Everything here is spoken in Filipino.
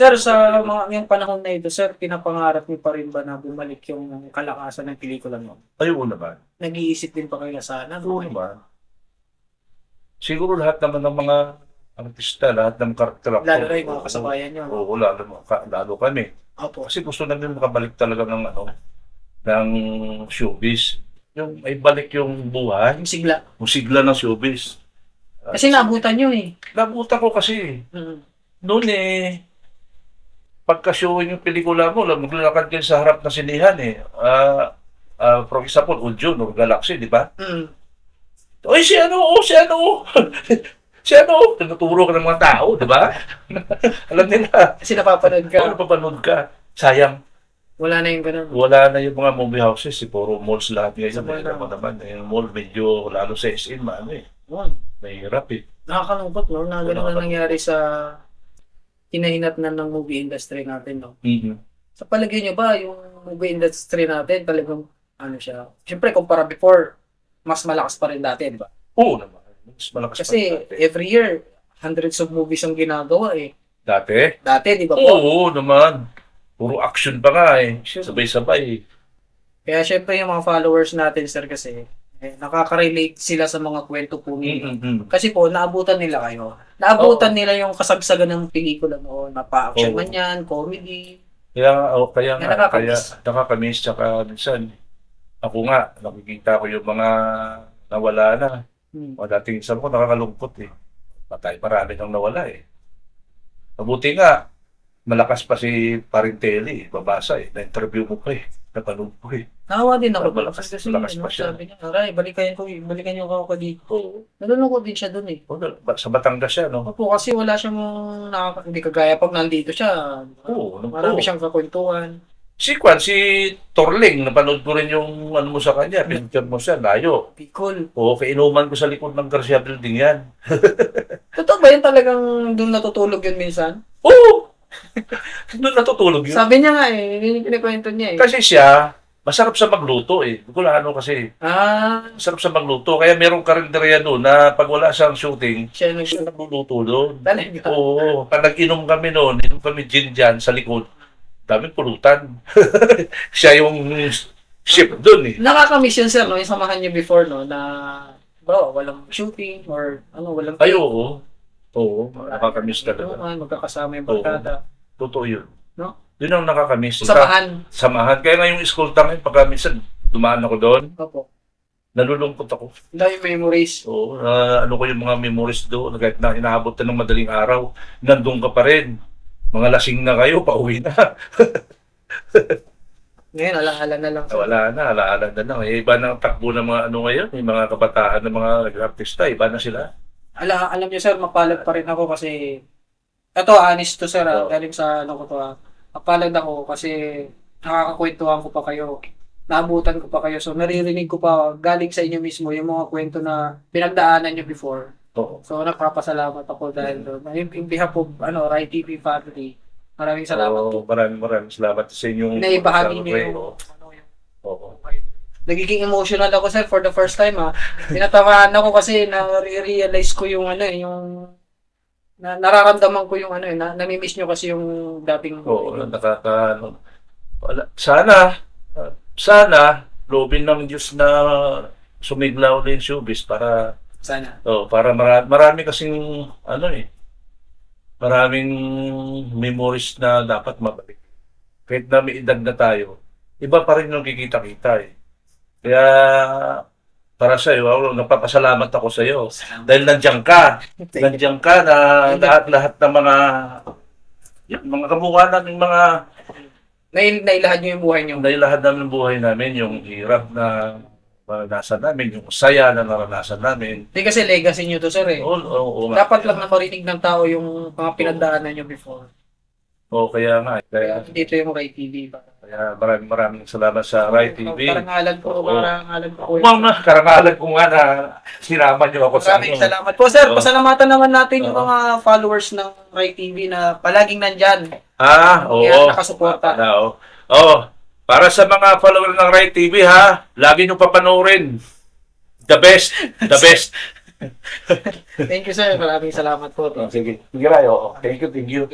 Sir, sa mga yung panahon na ito, sir, pinapangarap niyo pa rin ba na bumalik yung kalakasan ng pelikula mo? Ayun naman. Nag-iisip din pa kayo na sana? Oo naman. Siguro lahat naman ng mga artista, lahat ng karakter Lalo na yung mga kasabayan niyo. Oo, lalo, ka- lalo kami. Opo. Kasi gusto namin makabalik talaga ng ano, ng showbiz. Yung may balik yung buhay, Yung sigla. yung sigla ng showbiz. Kasi naabutan niyo eh. Nabuta ko kasi. Mm. Noon eh, pagka-showing yung pelikula mo, maglalakad kayo sa harap ng sinihan eh. Ah, ah, for example, Uljun or Galaxy, di ba? Mm. Oy, si ano, oh, si ano. si ano, tinuturo ka ng mga tao, di ba? Alam nila, Kasi napapanood ka. kung napapanood ka, sayang, Wala na yung ganun. wala na yung mga movie houses, si puro malls lahat ngayon. Sa mall na. naman, eh, yung mall medyo, lalo sa SM, ano eh, Yun. mahirap eh. Nakakalungkot, no? Na ganun na nangyari sa kinahinatnan ng movie industry natin, no? Mhm. Sa palagay nyo ba, yung movie industry natin, talagang, ano siya, syempre, kumpara before, mas malakas pa rin dati, di ba? Oo naman, mas malakas Kasi, pa dati. every year, hundreds of movies ang ginagawa, eh. Dati? Dati, di ba po? Oo naman. Puro action pa nga eh. Sabay-sabay. Kaya, syempre, yung mga followers natin, sir, kasi, eh, nakaka-relate sila sa mga kwento po nila. Mhm. Kasi po, naabutan nila kayo. Naabutan nila yung kasagsagan ng pelikula noon. Napa-action Oo. man yan, comedy. Kaya, oh, kaya nga, kaya nakakamiss. tsaka minsan, ako nga, nakikita ko yung mga nawala na. Hmm. Mga dating sabi ko, nakakalungkot eh. Patay, marami nang nawala eh. Mabuti nga, malakas pa si Parintelli, babasa eh. Na-interview mo pa eh. Napanood ko eh. Nahawa din ako. Malakas- Malakas, kasi malakas ano, pa siya. sabi niya, aray, balikan ko, balikan niyo ako dito. Nalulungkot din siya dun eh. O, ba- Sa Batangas siya, no? Opo, kasi wala siyang nakaka- hindi kagaya pag nandito siya. Oo, no? Marami Oo. siyang kakwentuhan. Si Kwan, si Torling, napanood ko rin yung ano mo sa kanya, picture mo siya, layo. Bicol. Oo, kainuman ko sa likod ng Garcia Building yan. Totoo ba yun talagang doon natutulog yun minsan? Oo! Doon natutulog yun. Sabi niya nga eh, yun yung kinikwento niya eh. Kasi siya, masarap sa magluto eh. Kung ano kasi, Ah, masarap sa magluto. Kaya merong karinderya doon na pag wala siyang shooting, siya nag- siya nagluluto doon. Talaga. Oo, pag nag-inom kami noon, inom kami gin dyan sa likod, daming pulutan. siya yung chef doon eh. Nakakamiss yun sir, no? Yung samahan niyo before, no? Na, bro, walang shooting or ano, walang Ay, oo. Oo, nakakamiss talaga. Ano, magkakasama yung barkada. Totoo yun. No? Yun ang nakakamiss. Samahan. Samahan. Kaya nga yung school time, pagka minsan dumaan ako doon, Opo. nalulungkot ako. Dahil memories. Oo, na ano ko yung mga memories doon, kahit na inaabot na ng madaling araw, nandun ka pa rin. Mga lasing na kayo, pauwi na. Ngayon, alaala na lang. Wala na, alaala na lang. Eh, iba na ang takbo ng mga ano ngayon, yung mga kabataan ng mga artista, iba na sila. Ala, alam niyo sir, mapalad pa rin ako kasi ito honest to sir, ah, Oo. galing sa ano ko to ah. Mapalad ako kasi nakakakwentuhan ko pa kayo. Naabutan ko pa kayo. So naririnig ko pa galing sa inyo mismo yung mga kwento na pinagdaanan niyo before. Oo. So nagpapasalamat ako dahil doon. In, in behalf of ano, Rai TV family, maraming salamat Oo, maraming maraming salamat sa inyong Naibahagi niyo yung ko. ano, yung Oo. Nagiging emotional ako sir for the first time ha. Tinatamaan ako kasi na-realize ko yung ano eh, yung na, nararamdaman ko yung ano eh, na, namimiss nyo kasi yung dating Oo, nakaka... ano, Wala. Sana, uh, sana, lobin ng Diyos na sumiglaw din showbiz para sana. Oh, para marami, marami kasing ano eh. Maraming memories na dapat mabalik. Kahit na may edad na tayo, iba pa rin yung kikita-kita eh. Kaya para sa iyo, nagpapasalamat ako sa iyo dahil nandiyan ka. Nandiyan ka na lahat-lahat ng mga yung mga kamukha namin mga Nail, nailahad nyo yung buhay nyo. dahil lahat namin ng buhay namin, yung hirap na naranasan namin, yung saya na naranasan namin. Hindi kasi legacy nyo to sir eh. Oo, oo, oo nga. Dapat lang na marinig ng tao yung mga pinagdaanan nyo before. Oo, kaya nga. eh. Kaya, Kaya dito yung Ray TV. Kaya maraming maraming salamat sa Rai TV. Karangalan ko, Oo. karangalan ko. Ma'am, na, karangalan ko nga na sinama niyo ako sa Maraming ano. salamat po sir. Oo. Pasalamatan naman natin yung Oo. mga followers ng Ray TV na palaging nandyan. Ah, oo. Kaya nakasuporta. Ah, oo. Oo. Para sa mga follower ng Rai TV ha, lagi niyo papanoorin. The best, the best. Thank you sir. Maraming salamat po. Oh, sige. Sige, Rai. Oo. Thank you, thank you.